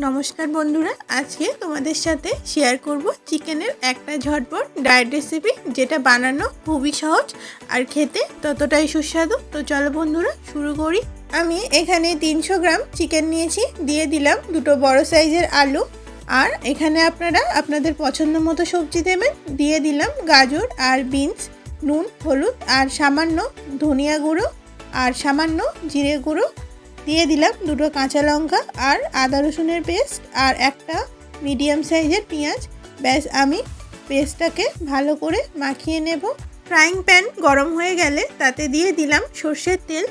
নমস্কার বন্ধুরা, আজকে তোমাদের সাথে শেয়ার করব চিকেনের একটা ঝটপট ডায়েট রেসিপি যেটা বানানো খুবই সহজ আর খেতে ততটাই সুস্বাদু। তো চলো বন্ধুরা, শুরু করি। আমি এখানে তিনশো গ্রাম চিকেন নিয়েছি, দিয়ে দিলাম দুটো বড় সাইজের আলু। আর এখানে আপনারা আপনাদের পছন্দ মতো সবজি দেবেন, দিয়ে দিলাম গাজর আর বিনস নুন, হলুদ আর সামান্য ধনিয়া গুঁড়ো আর সামান্য জিরে গুঁড়ো। দিয়ে দিলাম দুটো কাঁচা লঙ্কা আর আদা রসুনের পেস্ট আর একটা মিডিয়াম সাইজের পেঁয়াজ। ব্যাস, আমি পেস্টটাকে ভালো করে মাখিয়ে নেব। ফ্রাইং প্যান গরম হয়ে গেলে তাতে দিয়ে দিলাম সর্ষের তেল।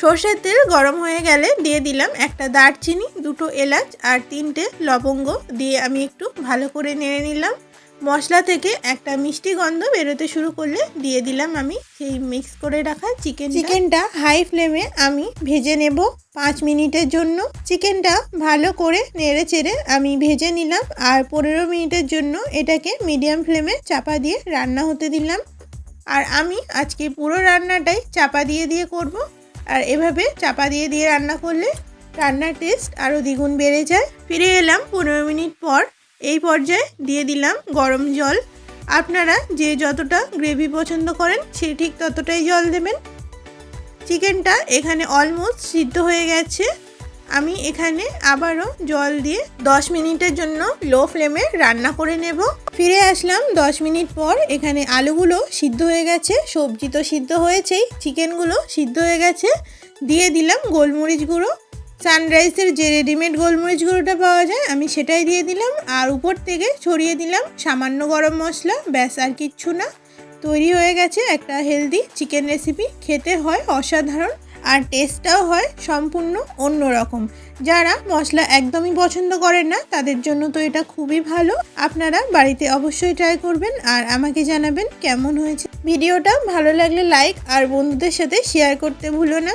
সর্ষের তেল গরম হয়ে গেলে দিয়ে দিলাম একটা দারচিনি, দুটো এলাচ আর তিনটে লবঙ্গ। দিয়ে আমি একটু ভালো করে নেড়ে নিলাম। মশলা থেকে একটা মিষ্টি গন্ধ বেরোতে শুরু করলে দিয়ে দিলাম আমি সেই মিক্স করে রাখা চিকেন চিকেনটা হাই ফ্লেমে আমি ভেজে নেব পাঁচ মিনিটের জন্য। চিকেনটা ভালো করে নেড়ে চেড়ে আমি ভেজে নিলাম আর পনেরো মিনিটের জন্য এটাকে মিডিয়াম ফ্লেমে চাপা দিয়ে রান্না হতে দিলাম। আর আমি আজকে পুরো রান্নাটাই চাপা দিয়ে দিয়ে করব। আর এভাবে চাপা দিয়ে দিয়ে রান্না করলে রান্নার টেস্ট আরও দ্বিগুণ বেড়ে যায়। ফিরে এলাম পনেরো মিনিট পর এই পর্যায়ে দিয়ে দিলাম গরম জল। আপনারা যে যতটা গ্রেভি পছন্দ করেন, সে ঠিক ততটাই জল দেবেন। চিকেনটা এখানে অলমোস্ট সিদ্ধ হয়ে গেছে। আমি এখানে আবারও জল দিয়ে 10 মিনিটের জন্য লো ফ্লেমে রান্না করে নেব। ফিরে আসলাম 10 মিনিট পর, এখানে আলুগুলো সিদ্ধ হয়ে গেছে। সবজি তো সিদ্ধ হয়েছেই, চিকেনগুলো সিদ্ধ হয়ে গেছে। দিয়ে দিলাম গোলমরিচ গুঁড়ো। সানরাইসের যে রেডিমেড গোলমরিচ গুঁড়োটা পাওয়া যায়, আমি সেটাই দিয়ে দিলাম। আর উপর থেকে ছড়িয়ে দিলাম সামান্য গরম মশলা, ব্যাস আর কিচ্ছু না। তৈরি হয়ে গেছে একটা হেলদি চিকেন রেসিপি খেতে হয় অসাধারণ আর টেস্টটাও হয় সম্পূর্ণ অন্য রকম যারা মশলা একদমই পছন্দ করেন না, তাদের জন্য তো এটা খুবই ভালো। আপনারা বাড়িতে অবশ্যই ট্রাই করবেন আর আমাকে জানাবেন কেমন হয়েছে। ভিডিওটা ভালো লাগলে লাইক আর বন্ধুদের সাথে শেয়ার করতে ভুলো না।